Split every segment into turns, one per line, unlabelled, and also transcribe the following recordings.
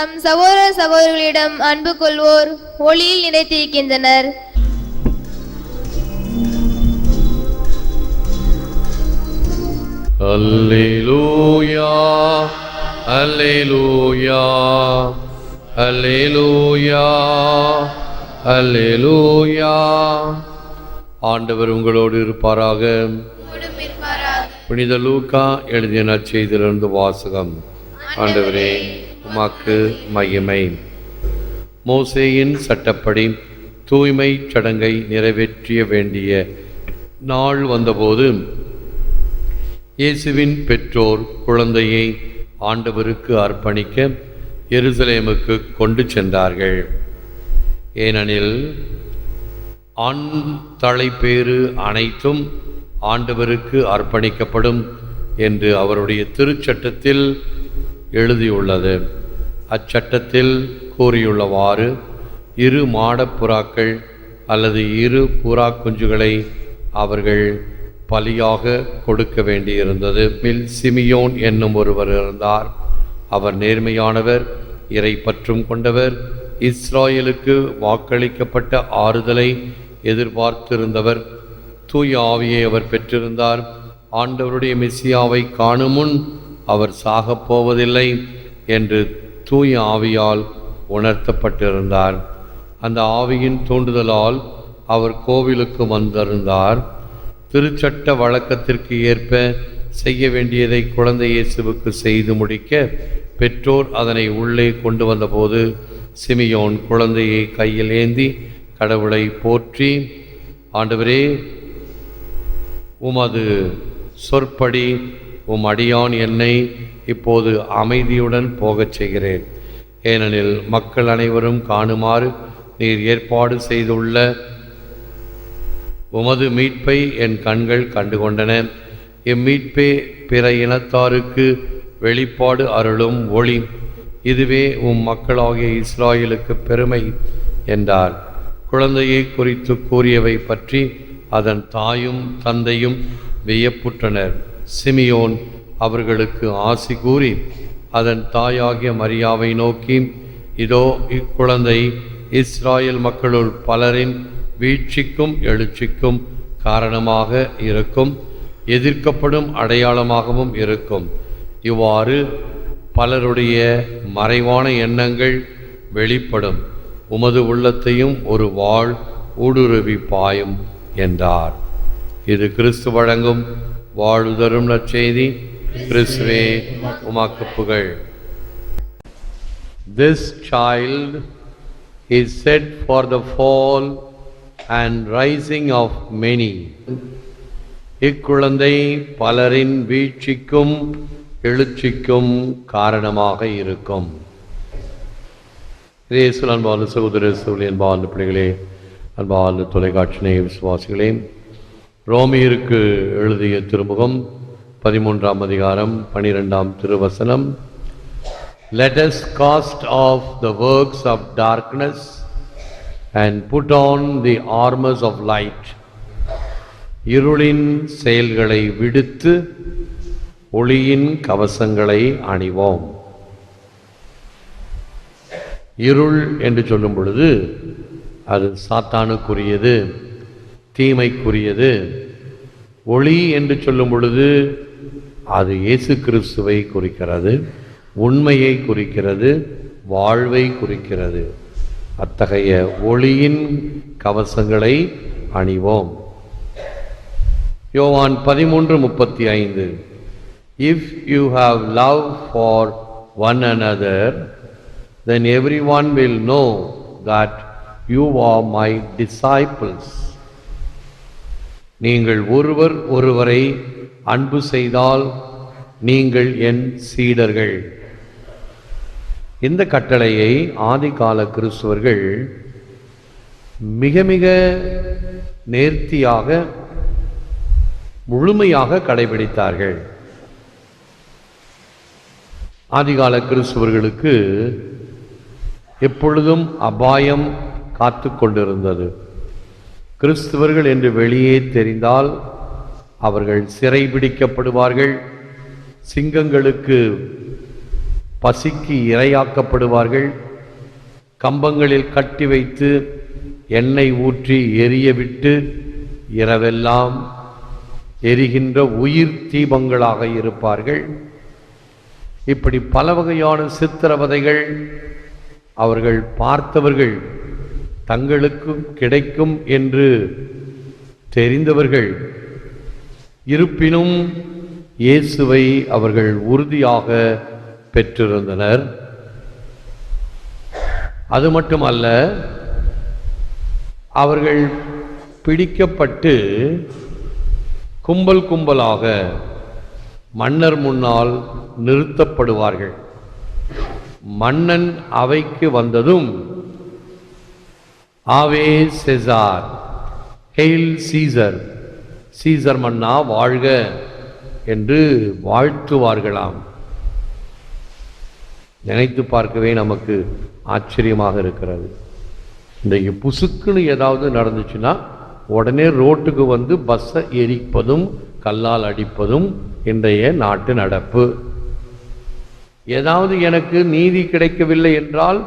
தம் சகோதர சகோதரிகளிடம் அன்பு கொள்வோர் ஒளியில் நிலைத்திருக்கின்றனர்.
அல்லேலூயா அல்லேலூயா அல்லேலூயா அல்லேலூயா. ஆண்டவர் உங்களோடு இருப்பாராக. புனித லூக்கா எழுதிய நற்செய்திலிருந்து வாசகம். ஆண்டவரே உமாக்கு மகிமை. மோசேயின் சட்டப்படி தூய்மை சடங்கை நிறைவேற்றிய வேண்டிய நாள் வந்தபோது இயேசுவின் பெற்றோர் குழந்தையை ஆண்டவருக்கு அர்ப்பணிக்க எருசலேமுக்கு கொண்டு சென்றார்கள். ஏனெனில் ஆண் தலைப்பேறு அனைத்தும் ஆண்டவருக்கு அர்ப்பணிக்கப்படும் என்று அவருடைய திருச்சட்டத்தில் எழுதியுள்ளது. அச்சட்டத்தில் கூறியுள்ளவாறு இரு மாடப்புறாக்கள் அல்லது இரு புறா குஞ்சுகளை அவர்கள் பலியாக கொடுக்க வேண்டியிருந்தது. மில் சிமியோன் என்னும் ஒருவர் இருந்தார். அவர் நேர்மையானவர் இறை பற்றும் கொண்டவர் இஸ்ராயலுக்கு வாக்களிக்கப்பட்ட ஆறுதலை எதிர்பார்த்திருந்தவர். தூய ஆவியை அவர் பெற்றிருந்தார். ஆண்டவருடைய மெஸ்ஸியாவை காணும் முன் அவர் சாகப் போவதில்லை என்று தூய ஆவியால் உணர்த்தப்பட்டிருந்தார். அந்த ஆவியின் தூண்டுதலால் அவர் கோவிலுக்கு வந்திருந்தார். திருச்சட்ட வழக்கத்திற்கு ஏற்ப செய்ய வேண்டியதை குழந்தை இயேசுவுக்கு செய்து முடிக்க பெற்றோர் அதனை உள்ளே கொண்டு வந்தபோது சிமியோன் குழந்தையை கையில் ஏந்தி கடவுளை போற்றி ஆண்டவரே உமது சொற்படி உம் அடியான் என்னை இப்போது அமைதியுடன் போகச் செய்கிறேன். ஏனெனில் மக்கள் அனைவரும் காணுமாறு நீர் ஏற்பாடு செய்துள்ள உமது மீட்பை என் கண்கள் கண்டுகொண்டன. இம்மீட்பே பிற இனத்தாருக்கு வெளிப்பாடு அருளும் ஒளி. இதுவே உம் மக்களாகிய இஸ்ராயலுக்கு பெருமை என்றார். குழந்தையை குறித்து கூறியவை பற்றி அதன் தாயும் தந்தையும் வியப்புற்றனர். சிமியோன் அவர்களுக்கு ஆசி கூறி அதன் தாயாகிய மரியாவை நோக்கி இதோ இக்குழந்தை இஸ்ராயல் மக்களுள் பலரின் வீழ்ச்சிக்கும் எழுச்சிக்கும் காரணமாக இருக்கும் எதிர்க்கப்படும் அடையாளமாகவும் இருக்கும். இவ்வாறு பலருடைய மறைவான எண்ணங்கள் வெளிப்படும். உமது உள்ளத்தையும் ஒரு வாழ் ஊடுருவி பாயும் என்றார். இது கிறிஸ்து வழங்கும் வாழ்தரும் நற்செய்தி கிறிஸ்துவே உமாக்கு புகழ். This child is set for the fall and rising of many இக்குழந்தை பலரின் வீழ்ச்சிக்கும் எழுச்சிக்கும் காரணமாக இருக்கும். இயேசுவில் அன்பாலு சகோதர சூழல் அன்பாலு பிள்ளைகளே அன்பாலு தொலைக்காட்சி விசுவாசிகளே ரோமியருக்கு எழுதிய திருமுகம் பதிமூன்றாம் அதிகாரம் பனிரெண்டாம் திருவசனம். Let's cast off the works of darkness and put on the the of light இருளின் செயல்களை விடுத்து ஒளியின் கவசங்களை அணிவோம். இருள் என்று சொல்லும் பொழுது அது சாத்தானுக்குரியது. தீமைக்குரியது. ஒளி என்று சொல்லும் பொழுது அது இயேசு கிறிஸ்துவை குறிக்கிறது உண்மையை குறிக்கிறது வாழ்வை குறிக்கிறது. அத்தகைய ஒளியின் கவசங்களை அணிவோம். யோவான் பதிமூன்று முப்பத்தி ஐந்து. If you have love for one another then everyone will know that you are my disciples நீங்கள் ஒருவர் ஒருவரை அன்பு செய்தால் நீங்கள் என் சீடர்கள். இந்த கட்டளையை ஆதிகால கிறிஸ்துவர்கள் மிக மிக நேர்த்தியாக முழுமையாக கடைபிடித்தார்கள். ஆதிகால கிறிஸ்துவர்களுக்கு எப்பொழுதும் அபாயம் காத்து கொண்டிருந்தது. கிறிஸ்துவர்கள் என்று வெளியே தெரிந்தால் அவர்கள் சிறைபிடிக்கப்படுவார்கள் சிங்கங்களுக்கு பசிக்கு இரையாக்கப்படுவார்கள் கம்பங்களில் கட்டி வைத்து எண்ணெய் ஊற்றி எரிய விட்டு இரவெல்லாம் எரிகின்ற உயிர் தீபங்களாக இருப்பார்கள். இப்படி பல வகையான சித்திரவதைகள் அவர்கள் பார்த்தவர்கள் தங்களுக்கும் கிடைக்கும் என்று தெரிந்தவர்கள். இருப்பினும் இயேசுவை அவர்கள் உறுதியாக பெற்றிருந்தனர். அது மட்டுமல்ல அவர்கள் பிடிக்கப்பட்டு கும்பல் கும்பலாக மன்னர் முன்னால் நிறுத்தப்படுவார்கள். மன்னன் அவைக்கு வந்ததும் ஆவே செசார். Hail Caesar. சீசர் மன்னா வாழ்க என்று வாழ்த்துவார்களாம். நினைத்து பார்க்கவே நமக்கு ஆச்சரியமாக இருக்கிறது. இன்றைக்கு புசுக்குன்னு ஏதாவது நடந்துச்சுன்னா உடனே ரோட்டுக்கு வந்து பஸ்ஸை எரிப்பதும் கல்லால் அடிப்பதும் இன்றைய நாட்டு நடப்பு. ஏதாவது எனக்கு நீதி கிடைக்கவில்லை என்றால்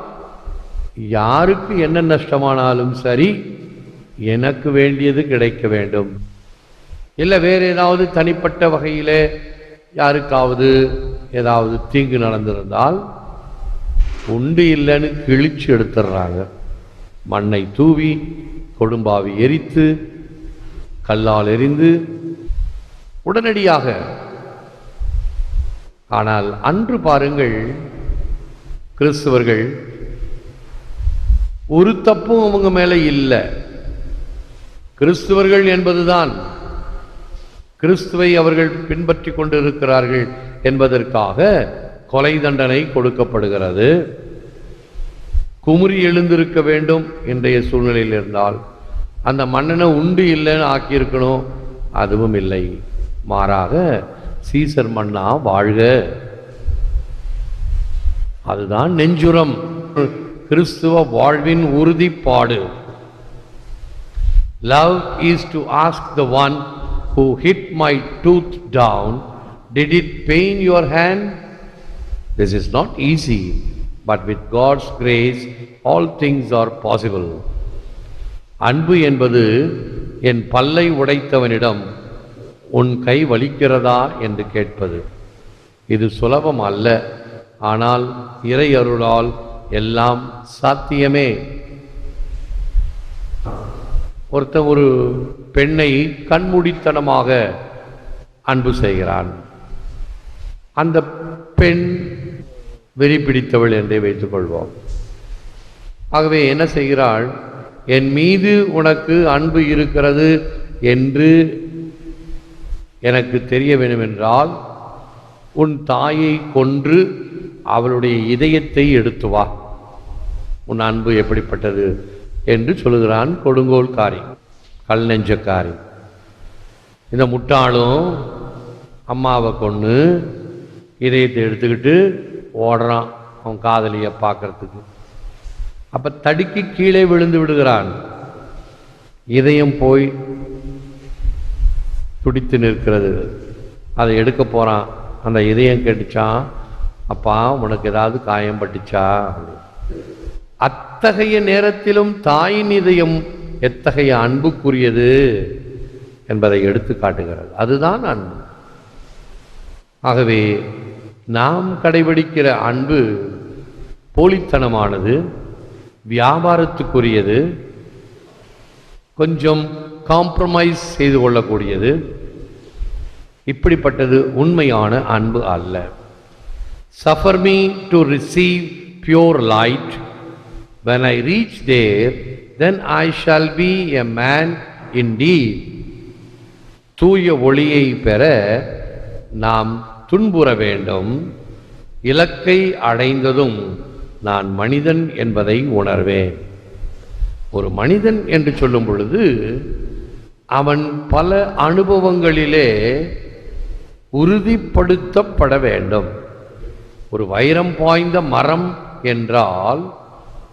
யாருக்கு என்ன நஷ்டமானாலும் சரி எனக்கு வேண்டியது கிடைக்க வேண்டும். இல்லை வேறு ஏதாவது தனிப்பட்ட வகையிலே யாருக்காவது ஏதாவது தீங்கு நடந்திருந்தால் உண்டு இல்லைன்னு கிழிச்சு எடுத்துடுறாங்க. மண்ணை தூவி கொடும்பாவி எரித்து கல்லால் எரிந்து உடனடியாக. ஆனால் அன்று பாருங்கள் கிறிஸ்தவர்கள் ஒரு தப்பும் அவங்க மேலே இல்லை. கிறிஸ்துவர்கள் என்பதுதான். கிறிஸ்துவை அவர்கள் பின்பற்றி கொண்டிருக்கிறார்கள் என்பதற்காக கொலை தண்டனை கொடுக்கப்படுகிறது. குமுறி எழுந்திருக்க வேண்டும் இன்றைய சூழ்நிலையில் இருந்தால். அந்த மன்னனை உண்டு இல்லைன்னு ஆக்கியிருக்கணும் அதுவும் இல்லை. மாறாக சீசர் மன்னா வாழ்க. அதுதான் நெஞ்சுரம். கிறிஸ்துவ வாழ்வின் உறுதிப்பாடு love is to ask the one who hit my tooth down did it pain your hand this is not easy but with God's grace all things are possible அன்பு என்பது என் பல்லை உடைத்தவனிடம் உன் கை வலிக்கிறதா என்று கேட்பது இது சுலபம் அல்ல ஆனால் இறை அருளால் எல்லாம் சாத்தியமே. ஒருத்தன் ஒரு பெண்ணை கண்மூடித்தனமாக அன்பு செய்கிறான். அந்த பெண் வெறி பிடித்தவள் என்றே வைத்துக் கொள்வோம். ஆகவே என்ன செய்கிறாள்? என் மீது உனக்கு அன்பு இருக்கிறது என்று எனக்கு தெரிய வேண்டுமென்றால் உன் தாயை கொன்று அவளுடைய இதயத்தை எடுத்து வா. உன் அன்பு எப்படிப்பட்டது என்று சொல்லுகிறான் கொடுங்கோல்காரி கல் நெஞ்சக்காரி இந்த முட்டாளும் அம்மாவை கொன்று இதயத்தை எடுத்துக்கிட்டு ஓடுறான் அவன் காதலியை பார்க்கறதுக்கு. அப்போ தடுக்கி கீழே விழுந்து விடுகிறான். இதயம் போய் துடித்து நிற்கிறது. அதை எடுக்க போகிறான் அந்த இதயம் கேட்டுச்சான். அப்பா உனக்கு ஏதாவது காயம் பட்டுச்சா? அத்தகைய நேரத்திலும் தாயின் இதயம் எத்தகைய அன்புக்குரியது என்பதை எடுத்து காட்டுகிறது. அதுதான் அன்பு. ஆகவே நாம் கடைபிடிக்கிற அன்பு போலித்தனமானது வியாபாரத்துக்குரியது கொஞ்சம் காம்ப்ரமைஸ் செய்து கொள்ளக்கூடியது இப்படிப்பட்டது உண்மையான அன்பு அல்ல. Suffer me to receive pure light when I reach there, then I shall be a man indeed. தூய ஒளியை பெற நாம் துன்புற வேண்டும். இலக்கை அடைந்ததும் நான் மனிதன் என்பதை உணர்வேன். ஒரு மனிதன் என்று சொல்லும் பொழுது அவன் பல அனுபவங்களிலே உறுதிப்படுத்தப்பட வேண்டும். ஒரு வைரம் பாய்ந்த மரம் என்றால்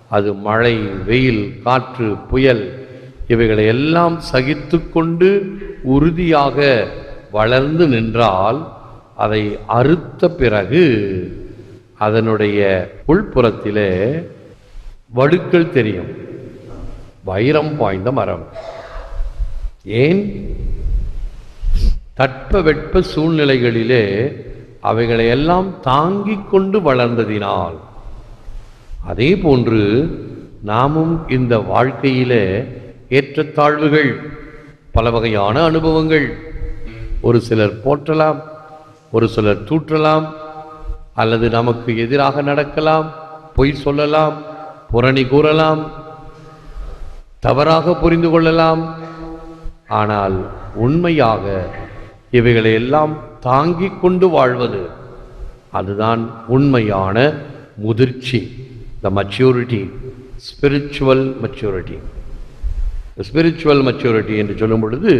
அது மழை வெயில் காற்று புயல் இவைகளை எல்லாம் சகித்து கொண்டு உறுதியாக வளர்ந்து நின்றால் அதை அறுத்த பிறகு அதனுடைய உள்புறத்திலே வடுக்கள் தெரியும். வைரம் பாய்ந்த மரம். ஏன்? தட்பவெட்ப சூழ்நிலைகளிலே அவைகளை எல்லாம் தாங்கிக் கொண்டு வளர்ந்ததினால். அதே போன்று நாமும் இந்த வாழ்க்கையிலே ஏற்றத்தாழ்வுகள் பல வகையான அனுபவங்கள். ஒரு சிலர் போற்றலாம் ஒரு சிலர் தூற்றலாம் அல்லது நமக்கு எதிராக நடக்கலாம் பொய் சொல்லலாம் புரணி கூறலாம் தவறாக புரிந்து கொள்ளலாம். ஆனால் உண்மையாக இவைகளை எல்லாம் தாங்கிக் கொண்டு வாழ்வது. அதுதான் உண்மையான முதிர்ச்சி. The maturity spiritual maturity spiritual maturity என்று சொல்லும் பொழுது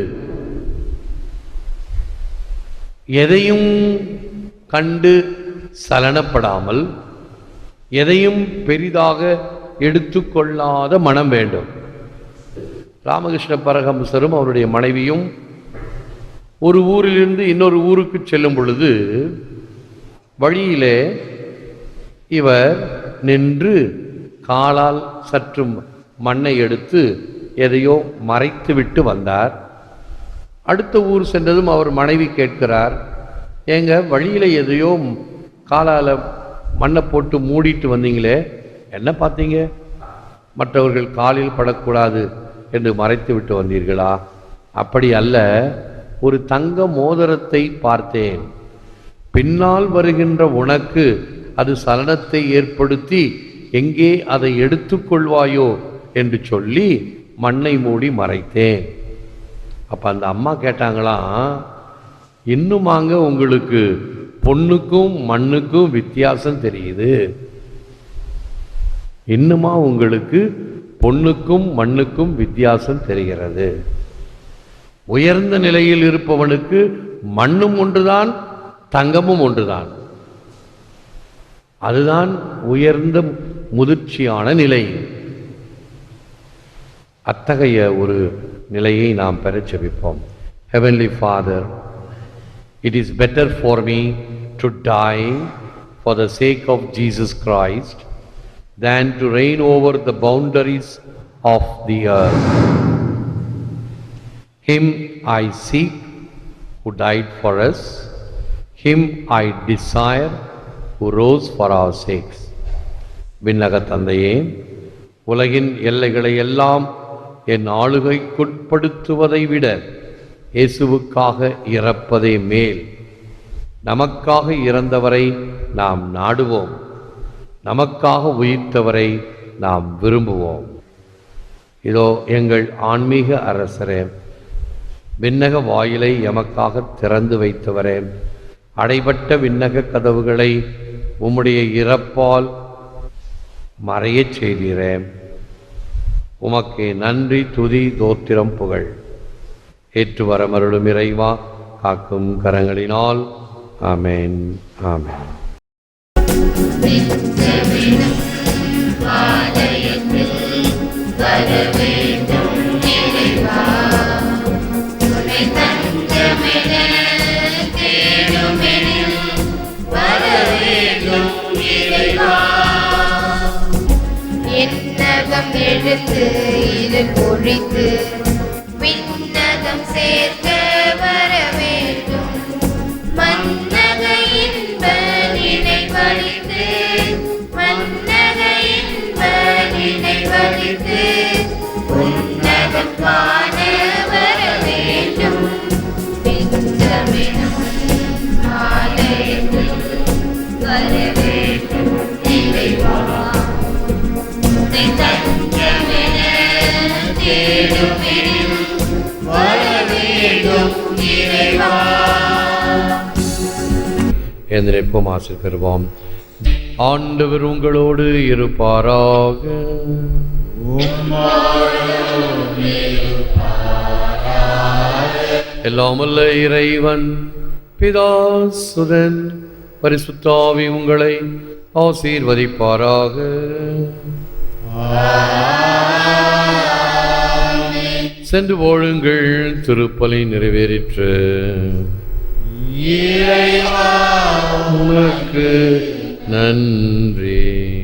எதையும் கண்டு சலனப்படாமல் எதையும் பெரிதாக எடுத்துக்கொள்ளாத மனம் வேண்டும். ராமகிருஷ்ண பரகம்சரும் அவருடைய மனைவியும் ஒரு ஊரிலிருந்து இன்னொரு ஊருக்கு செல்லும் பொழுது வழியிலே இவர் நின்று காலால் சற்று மண்ணை எடுத்து எதையோ மறைத்து விட்டு வந்தார். அடுத்த ஊர் சென்றதும் அவர் மனைவி கேட்கிறார் ஏங்க வழியில் எதையோ காலால் மண்ணை போட்டு மூடிட்டு வந்தீங்களே என்ன பார்த்தீங்க? மற்றவர்கள் காலில் படக்கூடாது என்று மறைத்து விட்டு வந்தீர்களா? அப்படி அல்ல ஒரு தங்க மோதிரத்தை பார்த்தேன். பின்னால் வருகின்ற உனக்கு அது சலனத்தை ஏற்படுத்தி எங்கே அதை எடுத்துக்கொள்வாயோ என்று சொல்லி மண்ணை மூடி மறைத்தேன். அப்போ அந்த அம்மா கேட்டாங்களாம் இன்னுமாங்க உங்களுக்கு பொண்ணுக்கும் மண்ணுக்கும் வித்தியாசம் தெரியுது. இன்னுமா உங்களுக்கு பொண்ணுக்கும் மண்ணுக்கும் வித்தியாசம் தெரிகிறது. உயர்ந்த நிலையில் இருப்பவனுக்கு மண்ணும் ஒன்றுதான் தங்கமும் ஒன்றுதான். அதுதான் உயர்ந்த முதிர்ச்சியான நிலை. அத்தகைய ஒரு நிலையை நாம் பெறச் செபிப்போம். Heavenly father it is better for me to die for the sake of Jesus Christ than to reign over the boundaries of the earth Him I seek who died for us, him I desire who rose for our sakes. விண்ணக தந்தையே உலகின் எல்லைகளை எல்லாம் என் ஆளுகைக்குட்படுத்துவதை விட இயேசுவுக்காக இறப்பதே மேல். நமக்காக இறந்தவரை நாம் நாடுவோம். நமக்காக உயிர்த்தவரை நாம் விரும்புவோம். இதோ எங்கள் ஆன்மீக அரசரே விண்ணக வாயிலை எமக்காக திறந்து வைத்தவரே. அடைபட்ட விண்ணக கதவுகளை உம்முடைய இறப்பால் மறையச் செய்தீரே. உமக்கு நன்றி துதி தோத்திரம் புகழ். ஏற்று வரமருளும் இறைவா காக்கும் கரங்களினால். ஆமேன் ஆமென்.
என்னகம் எடுத்து இது பொழித்து விண்ணகம் சேர்க்க வர வேண்டும். மன்னக இன்ப நினைவழித்து மன்னக இன்ப நினைவழித்து உன்னகம் காண வர வேண்டும். பெஞ்சமினும் மாலையும் வர வேண்டும். இறைவா
எந்திரிப்போம் ஆசை பெறுவோம் ஆண்டவர் உங்களோடு இருப்பாராக. எல்லாமல்ல இறைவன் பிதா சுதன் பரிசுத்தாவி உங்களை ஆசீர்வதிப்பாராக. சென்று போழுங்கள் திருப்பலி நிறைவேறிற்று. உனக்கு நன்றி.